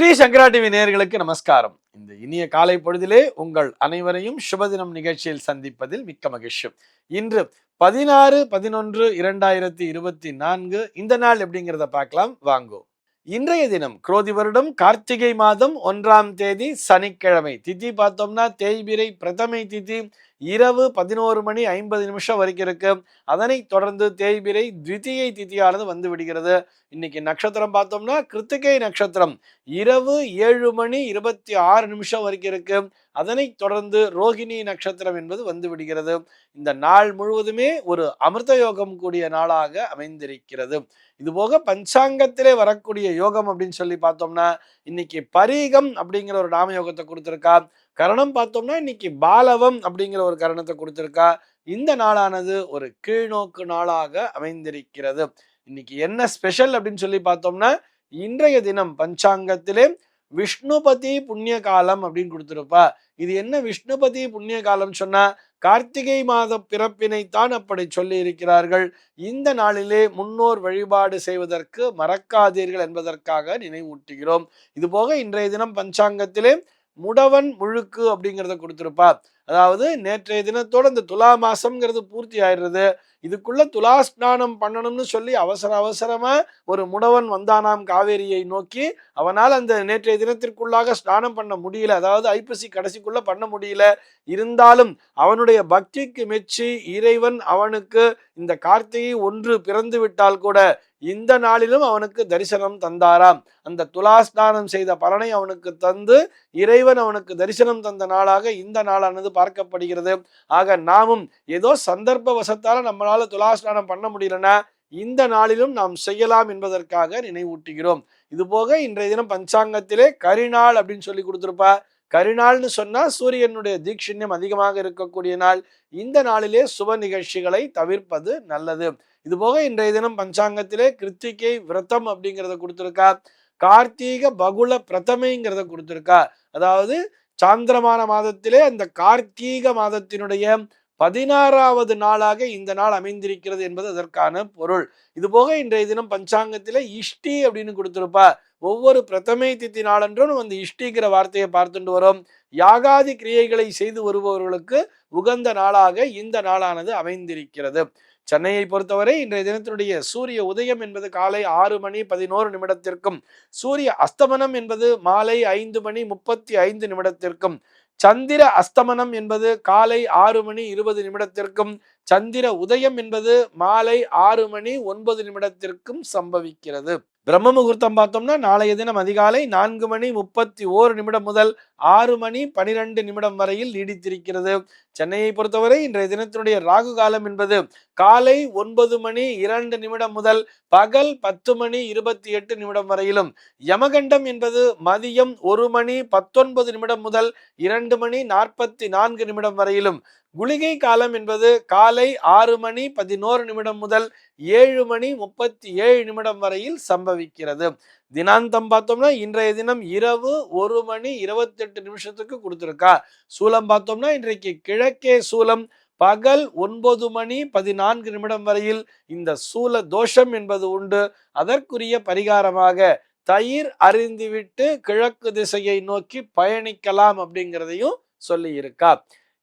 ஸ்ரீ சங்கரா TV நேர்களுக்கு நமஸ்காரம். இந்த இனிய காலை பொழுதிலே உங்கள் அனைவரையும் சுபதினம் நிகழ்ச்சியில் சந்திப்பதில் மிக்க மகிழ்ச்சி. இன்று பதினாறு பதினொன்று இரண்டாயிரத்தி இருபத்தி நான்கு இந்த நாள் எப்படிங்கிறத பார்க்கலாம். வாங்கோ. இன்றைய தினம் குரோதி வருடம் கார்த்திகை மாதம் ஒன்றாம் தேதி சனிக்கிழமை. திதி பார்த்தோம்னா தேய்பிரை பிரதமை திதி. இரவு பதினோரு மணி ஐம்பது நிமிஷம் வரைக்கும் இருக்கு. அதனைத் தொடர்ந்து தேய்பிரை த்விதியை தித்தியானது வந்து விடுகிறது. இன்னைக்கு நட்சத்திரம் பார்த்தோம்னா கிருத்திகை நட்சத்திரம். இரவு ஏழு மணி இருபத்தி ஆறு நிமிஷம் வரைக்கும் இருக்கு. அதனைத் தொடர்ந்து ரோகிணி நட்சத்திரம் என்பது வந்து விடுகிறது. இந்த நாள் முழுவதுமே ஒரு அமிர்த யோகம் கூடிய நாளாக அமைந்திருக்கிறது. இதுபோக பஞ்சாங்கத்திலே வரக்கூடிய யோகம் அப்படின்னு சொல்லி பார்த்தோம்னா இன்னைக்கு பரீகம் அப்படிங்கிற ஒரு நாம யோகத்தை கொடுத்துருக்கா. கரணம் பார்த்தோம்னா இன்னைக்கு பாலவம் அப்படிங்கிற ஒரு கரணத்தை கொடுத்துருக்கா. இந்த நாளானது ஒரு கீழ்நோக்கு நாளாக அமைந்திருக்கிறது. இன்னைக்கு என்ன ஸ்பெஷல் அப்படின்னு சொல்லி பார்த்தோம்னா இன்றைய தினம் பஞ்சாங்கத்திலே விஷ்ணுபதி புண்ணிய காலம் அப்படின்னு கொடுத்துருப்பா. இது என்ன விஷ்ணுபதி புண்ணிய காலம் சொன்னா கார்த்திகை மாத பிறப்பினைத்தான் அப்படி சொல்லி இருக்கிறார்கள். இந்த நாளிலே முன்னோர் வழிபாடு செய்வதற்கு மறக்காதீர்கள் என்பதற்காக நினைவூட்டுகிறோம். இது போக இன்றைய தினம் பஞ்சாங்கத்திலே முடவன் முழுக்கு அப்படிங்கிறத கொடுத்துருப்பா அதாவது நேற்றைய தினத்தோட இந்த துலா மாசம்ங்கிறது பூர்த்தி ஆயிடுறது. இதுக்குள்ள துலா ஸ்நானம் பண்ணணும்னு சொல்லி அவசர அவசரமா ஒரு முடவன் வந்தானாம் காவேரியை நோக்கி. அவனால் அந்த நேற்றைய தினத்திற்குள்ளாக ஸ்நானம் பண்ண முடியல. அதாவது ஐப்பசி கடைசிக்குள்ள பண்ண முடியல. இருந்தாலும் அவனுடைய பக்திக்கு மெச்சி இறைவன் அவனுக்கு இந்த கார்த்திகை ஒன்று பிறந்து விட்டால் கூட இந்த நாளிலும் அவனுக்கு தரிசனம் தந்தாராம். அந்த துலாஸ்நானம் செய்த பலனை அவனுக்கு தந்து இறைவன் அவனுக்கு தரிசனம் தந்த நாளாக இந்த நாளானது பார்க்கப்படுகிறது. ஆக நாமும் ஏதோ சந்தர்ப்ப வசத்தால நம்மளால் துலா துலாஸ்நானம் பண்ண முடியலன்னா இந்த நாளிலும் நாம் செய்யலாம் என்பதற்காக நினைவூட்டுகிறோம். இது போக இன்றைய தினம் பஞ்சாங்கத்திலே கரிநாள் அப்படின்னு சொல்லி கொடுத்துருப்பா. கரிநாள்னு சொன்னா சூரியனுடைய தீட்சண்யம் அதிகமாக இருக்கக்கூடிய நாள். இந்த நாளிலே சுப நிகழ்ச்சிகளை தவிர்ப்பது நல்லது. இது போக இன்றைய தினம் பஞ்சாங்கத்திலே கிருத்திகை விரதம் அப்படிங்கிறத கொடுத்துருக்கா. கார்த்திக பகுல பிரதமைங்கிறத கொடுத்துருக்கா. அதாவது சாந்திரமான மாதத்திலே அந்த கார்த்திக மாதத்தினுடைய பதினாறாவது நாளாக இந்த நாள் அமைந்திருக்கிறது என்பது அதற்கான பொருள். இது போக இன்றைய தினம் பஞ்சாங்கத்தில் இஷ்டி அப்படின்னு கொடுத்துருப்பா. ஒவ்வொரு பிரதமை தித்தி நாளன்றும் அந்த இஷ்டிங்கிற வார்த்தையை பார்த்துட்டு வரும். யாகாதி கிரியைகளை செய்து வருபவர்களுக்கு உகந்த நாளாக இந்த நாளானது அமைந்திருக்கிறது. சென்னையை பொறுத்தவரை இன்றைய தினத்தினுடைய சூரிய உதயம் என்பது காலை ஆறு மணி பதினோரு நிமிடத்திற்கும் சூரிய அஸ்தமனம் என்பது மாலை ஐந்து மணி முப்பத்தி ஐந்து நிமிடத்திற்கும் சந்திர அஸ்தமனம் என்பது காலை ஆறு மணி இருபது நிமிடத்திற்கும் சந்திர உதயம் என்பது மாலை ஆறு மணி ஒன்பது நிமிடத்திற்கும் சம்பவிக்கிறது. பிரம்ம முகூர்த்தம் பார்த்தோம்னா நாளைய தினம் அதிகாலை நான்கு மணி முப்பத்தி ஓரு நிமிடம் முதல் ஆறு மணி பனிரெண்டு நிமிடம் வரையில் நீடித்திருக்கிறது. சென்னையை பொறுத்தவரை இன்றைய தினத்தினுடைய ராகு காலம் என்பது காலை ஒன்பது மணி இரண்டு நிமிடம் முதல் பகல் பத்து மணி இருபத்தி எட்டு நிமிடம் வரையிலும். யமகண்டம் என்பது மதியம் ஒரு மணி பத்தொன்பது நிமிடம் முதல் இரண்டு மணி நாற்பத்தி நான்கு நிமிடம் வரையிலும். குளிகை காலம் என்பது காலை ஆறு மணி பதினோரு நிமிடம் முதல் ஏழு மணி முப்பத்தி ஏழு நிமிடம் வரையில் சம்பவிக்கிறது. தினாந்தம் பார்த்தோம்னா இன்றைய தினம் இரவு ஒரு மணி இருபத்தெட்டு நிமிஷத்துக்கு கொடுத்துருக்கா. சூலம் பார்த்தோம்னா இன்றைக்கு கிழக்கே சூலம் பகல் ஒன்பது மணி பதினான்கு நிமிடம் வரையில் இந்த சூல தோஷம் என்பது உண்டு. அதற்குரிய பரிகாரமாக தயிர் அறிந்துவிட்டு கிழக்கு திசையை நோக்கி பயணிக்கலாம் அப்படிங்கிறதையும் சொல்லி இருக்கா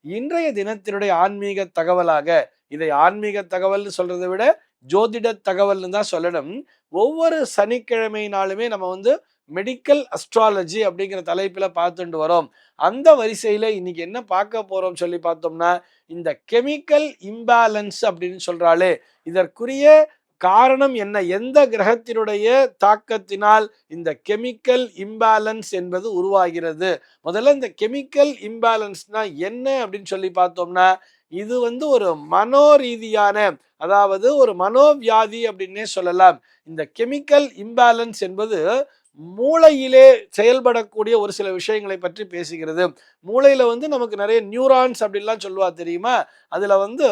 இன்றைய தினத்தினுடைய ஆன்மீக தகவலாக இதை ஆன்மீக தகவல்னு சொல்றதை விட ஜோதிட தகவல்னு தான் சொல்லணும். ஒவ்வொரு சனிக்கிழமை நாளுமே நம்ம வந்து மெடிக்கல் அஸ்ட்ராலஜி அப்படிங்கிற தலைப்பில் பார்த்துட்டு வரோம். அந்த வரிசையில் இன்னைக்கு என்ன பார்க்க போறோம் சொல்லி பார்த்தோம்னா இந்த கெமிக்கல் இம்பேலன்ஸ் அப்படின்னு சொல்கிறாலே இதற்குரிய காரணம் என்ன? எந்த கிரகத்தினுடைய தாக்கத்தினால் இந்த கெமிக்கல் இம்பேலன்ஸ் என்பது உருவாகிறது? முதல்ல இந்த கெமிக்கல் இம்பேலன்ஸ்னா என்ன அப்படின்னு சொல்லி பார்த்தோம்னா இது வந்து ஒரு மனோரீதியான அதாவது ஒரு மனோவியாதி அப்படின்னே சொல்லலாம். இந்த கெமிக்கல் இம்பேலன்ஸ் என்பது மூளையிலே செயல்படக்கூடிய ஒரு சில விஷயங்களை பற்றி பேசுகிறது. மூளையில வந்து நமக்கு நிறைய நியூரான்ஸ் அப்படின்லாம் சொல்லுவா தெரியுமா? அதுல வந்து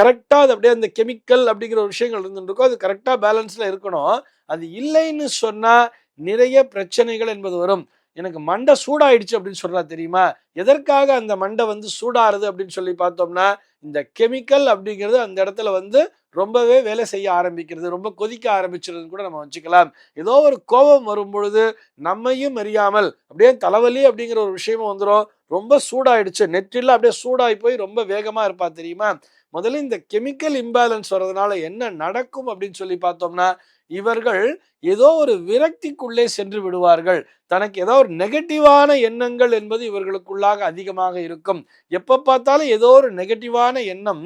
கரெக்டாக அது அப்படியே அந்த கெமிக்கல் அப்படிங்கிற ஒரு விஷயங்கள் இருந்துருக்கோ அது கரெக்டாக பேலன்ஸில் இருக்கணும். அது இல்லைன்னு சொன்னால் நிறைய பிரச்சனைகள் என்பது வரும். எனக்கு மண்டை சூடாயிடுச்சு அப்படின்னு சொல்றா தெரியுமா? எதற்காக அந்த மண்டை வந்து சூடாருது அப்படின்னு சொல்லி பார்த்தோம்னா இந்த கெமிக்கல் அப்படிங்கிறது அந்த இடத்துல வந்து ரொம்பவே வேலை செய்ய ஆரம்பிக்கிறது ரொம்ப கொதிக்க ஆரம்பிச்சிருதுன்னு கூட நம்ம வச்சுக்கலாம். ஏதோ ஒரு கோபம் வரும் பொழுது நம்மையும் அறியாமல் அப்படியே தலைவலி அப்படிங்கிற ஒரு விஷயமும் வந்துடும் ரொம்ப சூடாயிடுச்சு. நெற்றில அப்படியே சூடாகி போய் ரொம்ப வேகமா இருப்பா தெரியுமா? முதல்ல இந்த கெமிக்கல் இம்பேலன்ஸ் வர்றதுனால என்ன நடக்கும் அப்படின்னு சொல்லி பார்த்தோம்னா இவர்கள் ஏதோ ஒரு விரக்திக்குள்ளே சென்று விடுவார்கள். தனக்கு ஏதோ ஒரு நெகட்டிவான எண்ணங்கள் என்பது இவர்களுக்குள்ளாக அதிகமாக இருக்கும். எப்போ பார்த்தாலும் ஏதோ ஒரு நெகட்டிவான எண்ணம்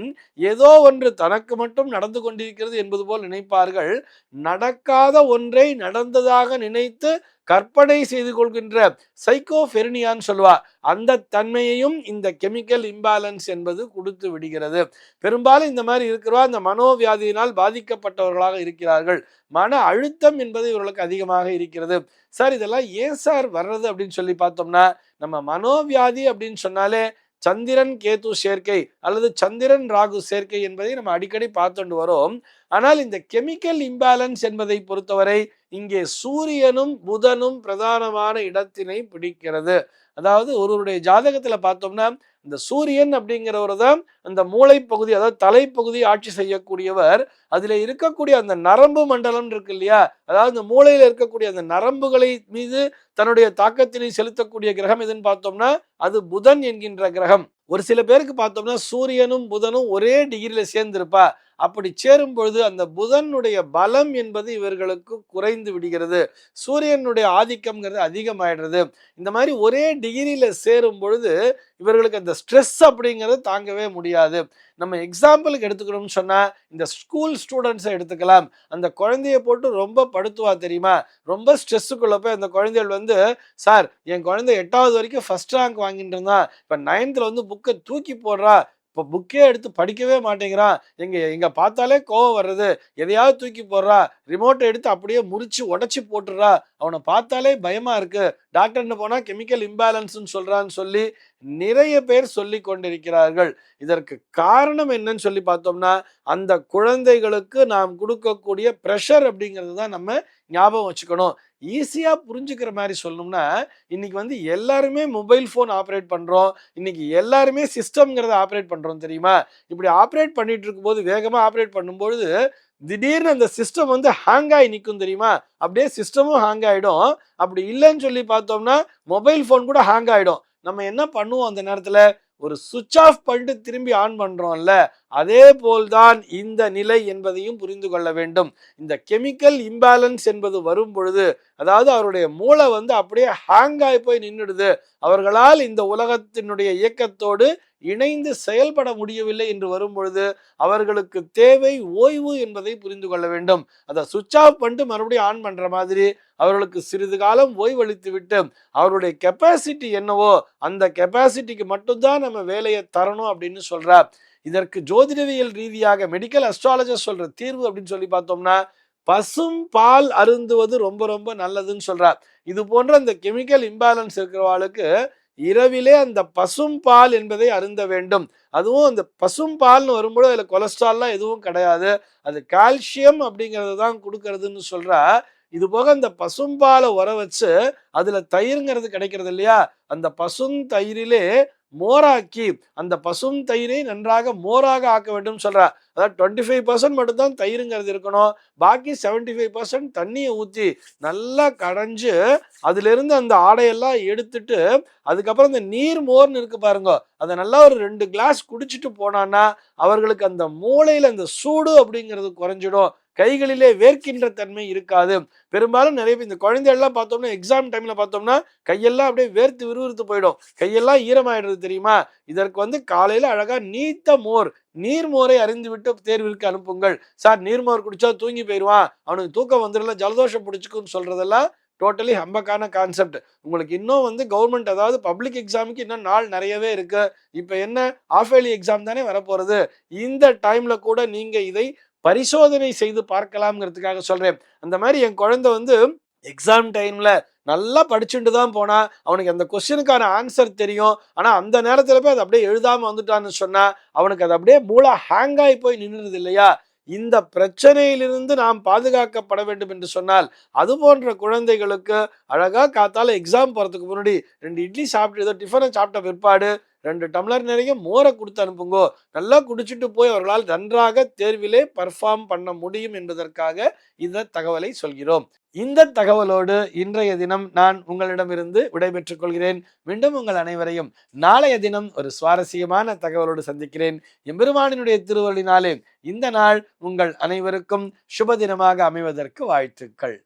ஏதோ ஒன்று தனக்கு மட்டும் நடந்து கொண்டிருக்கிறது என்பது போல் நினைப்பார்கள். நடக்காத ஒன்றை நடந்ததாக நினைத்து கற்பனை செய்து கொள்கின்ற சைக்கோஃபெர்னியான்னு சொல்லுவார் அந்த தன்மையையும் இந்த கெமிக்கல் இம்பேலன்ஸ் என்பது கொடுத்து விடுகிறது. பெரும்பாலும் இந்த மாதிரி இருக்கிறவா அந்த மனோவியாதியினால் பாதிக்கப்பட்டவர்களாக இருக்கிறார்கள். மன அழுத்தம் என்பது இவர்களுக்கு அதிகமாக இருக்கிறது. சார் இதெல்லாம் ஏன் சார் வர்றது அப்படின்னு சொல்லி பார்த்தோம்னா நம்ம மனோவியாதி அப்படின்னு சொன்னாலே சந்திரன் கேது சேர்க்கை அல்லது சந்திரன் ராகு சேர்க்கை என்பதை நம்ம அடிக்கடி பார்த்துட்டு வரோம். ஆனால் இந்த கெமிக்கல் இம்பேலன்ஸ் என்பதை பொறுத்தவரை இங்கே சூரியனும் புதனும் பிரதானமான இடத்தினை பிடிக்கிறது. அதாவது ஒருவருடைய ஜாதகத்துல பார்த்தோம்னா இந்த சூரியன் அப்படிங்கிறவர் தான் அந்த மூளைப்பகுதி அதாவது தலைப்பகுதி ஆட்சி செய்யக்கூடியவர். அதில் இருக்கக்கூடிய அந்த நரம்பு மண்டலம் இருக்கு இல்லையா? அதாவது இந்த மூளையில் இருக்கக்கூடிய அந்த நரம்புகளை மீது தன்னுடைய தாக்கத்தினை செலுத்தக்கூடிய கிரகம் எதுன்னு பார்த்தோம்னா அது புதன் என்கின்ற கிரகம். ஒரு சில பேருக்கு பார்த்தோம்னா சூரியனும் புதனும் ஒரே டிகிரியில் சேர்ந்திருப்பா. அப்படி சேரும் பொழுது அந்த புதனுடைய பலம் என்பது இவர்களுக்கு குறைந்து விடுகிறது. சூரியனுடைய ஆதிக்கம்ங்கிறது அதிகமாயிடுறது. இந்த மாதிரி ஒரே டிகிரியில் சேரும் பொழுது இவர்களுக்கு அந்த ஸ்ட்ரெஸ் அப்படிங்கிறது தாங்கவே முடியாது. நம்ம எக்ஸாம்பிளுக்கு எடுத்துக்கணும்னு சொன்னால் இந்த ஸ்கூல் ஸ்டூடெண்ட்ஸை எடுத்துக்கலாம். அந்த குழந்தைய போட்டு ரொம்ப படுத்துவா தெரியுமா? ரொம்ப ஸ்ட்ரெஸ்ஸுக்குள்ள போய் அந்த குழந்தைகள் வந்து சார் என் குழந்தை எட்டாவது வரைக்கும் ஃபஸ்ட் ரேங்க் வாங்கிட்டு இருந்தான். இப்போ நைன்த்தில் வந்து புக்கை தூக்கி போடுறா. இப்போ புக்கே எடுத்து படிக்கவே மாட்டேங்கிறான் எங்க எங்க பார்த்தாலே கோவம் வர்றது. எதையாவது தூக்கி போடுறா. ரிமோட்டை எடுத்து அப்படியே முறிச்சு உடச்சி போட்டுறா அவனை பார்த்தாலே பயமா இருக்கு. டாக்டர்னு போனா கெமிக்கல் இம்பேலன்ஸ்னு சொல்றான்னு சொல்லி நிறைய பேர் சொல்லி கொண்டிருக்கிறார்கள். இதற்கு காரணம் என்னன்னு சொல்லி பார்த்தோம்னா அந்த குழந்தைகளுக்கு நாம் கொடுக்கக்கூடிய ப்ரெஷர் அப்படிங்கிறது தான் நம்ம ஞாபகம் வச்சுக்கணும். ஈஸியாக புரிஞ்சுக்கிற மாதிரி சொல்லணும்னா இன்னைக்கு வந்து எல்லாருமே மொபைல் ஃபோன் ஆப்ரேட் பண்ணுறோம் இன்னைக்கு எல்லாருமே சிஸ்டம்ங்கிறத ஆப்ரேட் பண்ணுறோம் தெரியுமா? இப்படி ஆப்ரேட் பண்ணிட்டு இருக்கும்போது வேகமாக ஆப்ரேட் பண்ணும்பொழுது திடீர்னு அந்த சிஸ்டம் வந்து ஹேங் ஆகி நிற்கும் தெரியுமா? அப்படியே சிஸ்டமும் ஹேங் ஆகிடும் அப்படி இல்லைன்னு சொல்லி பார்த்தோம்னா மொபைல் ஃபோன் கூட ஹேங் ஆகிடும் நம்ம என்ன பண்ணுவோம் அந்த நேரத்தில்? ஒரு சுவிட்ச் ஆஃப் பண்ணிட்டு திரும்பி ஆன் பண்ணுறோம்ல அதே போல்தான் இந்த நிலை என்பதையும் புரிந்து கொள்ள வேண்டும். இந்த கெமிக்கல் இம்பேலன்ஸ் என்பது வரும் பொழுது அதாவது அவருடைய மூளை வந்து அப்படியே ஹேங் ஆகி போய் நின்றுடுது அவர்களால் இந்த உலகத்தினுடைய இயக்கத்தோடு இணைந்து செயல்பட முடியவில்லை என்று வரும் பொழுது அவர்களுக்கு தேவை ஓய்வு என்பதை புரிந்து கொள்ள வேண்டும். அதை சுவிட்ச் ஆஃப் பண்ணிட்டு மறுபடியும் ஆன் பண்ற மாதிரி அவர்களுக்கு சிறிது காலம் ஓய்வளித்து விட்டு அவருடைய கெப்பாசிட்டி என்னவோ அந்த கெப்பாசிட்டிக்கு மட்டும்தான் நம்ம வேலையை தரணும் அப்படின்னு சொல்றார். இதற்கு ஜோதிடவியல் ரீதியாக மெடிக்கல் அஸ்ட்ராலஜர் சொல்ற தீர்வு அப்படின்னு சொல்லி பார்த்தோம்னா பசும் பால் அருந்துவது ரொம்ப ரொம்ப நல்லதுன்னு சொல்றார். இது போன்ற அந்த கெமிக்கல் இம்பேலன்ஸ் இருக்கிறவாளுக்கு இரவிலே அந்த பசும் பால் என்பதை அருந்த வேண்டும். அதுவும் அந்த பசும் பால்னு வரும்போது அதில் கொலஸ்ட்ரால்லாம் எதுவும் கிடையாது. அது கால்சியம் அப்படிங்கிறது தான் கொடுக்கறதுன்னு சொல்கிறா இது போக அந்த பசும்பாலை உர வச்சு அதில் தயிருங்கிறது கிடைக்கிறது இல்லையா? அந்த பசும் தயிரிலே மோராக்கி அந்த பசும் தயிரை நன்றாக மோராக ஆக்க வேண்டும் சொல்கிறார் அதாவது டுவெண்ட்டி ஃபைவ் பர்சன்ட் மட்டும்தான் தயிருங்கிறது இருக்கணும். பாக்கி செவன்ட்டி ஃபைவ் பர்சன்ட் தண்ணியை ஊற்றி நல்லா கடைஞ்சு அதுலேருந்து அந்த ஆடையெல்லாம் எடுத்துட்டு அதுக்கப்புறம் இந்த நீர் மோர்னு இருக்கு பாருங்க அதை நல்லா ஒரு ரெண்டு கிளாஸ் குடிச்சிட்டு போனான்னா அவர்களுக்கு அந்த மூளையில் அந்த சூடு அப்படிங்கிறது குறைஞ்சிடும். கைகளிலே வேர்க்கின்ற தன்மை இருக்காது. பெரும்பாலும் நிறைய பேர் இந்த குழந்தைகள்லாம் பார்த்தோம்னா எக்ஸாம் டைம்ல பார்த்தோம்னா கையெல்லாம் அப்படியே வேர்த்து விறுவிறுத்து போயிடும். கையெல்லாம் ஈரமாயிடுறது தெரியுமா? இதற்கு வந்து காலையில அழகா நீத்த மோர் நீர்மோரை அறிந்து விட்டு தேர்விற்கு அனுப்புங்கள். சார் நீர்மோர் குடிச்சா தூங்கி போயிடுவான் அவனுக்கு தூக்கம் வந்துடல ஜலதோஷம் பிடிச்சிக்குன்னு சொல்றதெல்லாம் டோட்டலி ஹம்பக்கான கான்செப்ட் உங்களுக்கு இன்னும் வந்து கவர்மெண்ட் அதாவது பப்ளிக் எக்ஸாமுக்கு இன்னும் நாள் நிறையவே இருக்கு. இப்போ என்ன ஆஃப் எக்ஸாம் தானே வரப்போறது? இந்த டைம்ல கூட நீங்க இதை பரிசோதனை செய்து பார்க்கலாம்ங்கிறதுக்காக சொல்றேன். அந்த மாதிரி என் குழந்தை வந்து எக்ஸாம் டைம்ல நல்லா படிச்சுட்டு தான் போனா அவனுக்கு அந்த கொஸ்டினுக்கான ஆன்சர் தெரியும். ஆனா அந்த நேரத்துல போய் அதை அப்படியே எழுதாம வந்துட்டான்னு சொன்னா அவனுக்கு அது அப்படியே மூளை ஹேங் ஆகி போய் நின்றுது இல்லையா? இந்த பிரச்சனையிலிருந்து நாம் பாதுகாக்கப்பட வேண்டும் என்று சொன்னால் அது போன்ற குழந்தைகளுக்கு அழகா காத்தால எக்ஸாம் போறதுக்கு முன்னாடி ரெண்டு இட்லி சாப்பிட்டு ஏதோ டிஃபனை சாப்பிட்ட பிற்பாடு ரெண்டு டம்ளர் நிறைய மோரை கொடுத்து அனுப்புங்கோ. நல்லா குடிச்சிட்டு போய் அவர்களால் நன்றாக தேர்விலே பர்ஃபார்ம் பண்ண முடியும் என்பதற்காக இந்த தகவலை சொல்கிறோம். இந்த தகவலோடு இன்றைய தினம் நான் உங்களிடமிருந்து விடைபெற்றுக் கொள்கிறேன். மீண்டும் உங்கள் அனைவரையும் நாளைய தினம் ஒரு சுவாரஸ்யமான தகவலோடு சந்திக்கிறேன். எம்பெருமானினுடைய திருவள்ளினாலே இந்த நாள் உங்கள் அனைவருக்கும் சுப தினமாக அமைவதற்கு வாழ்த்துக்கள்.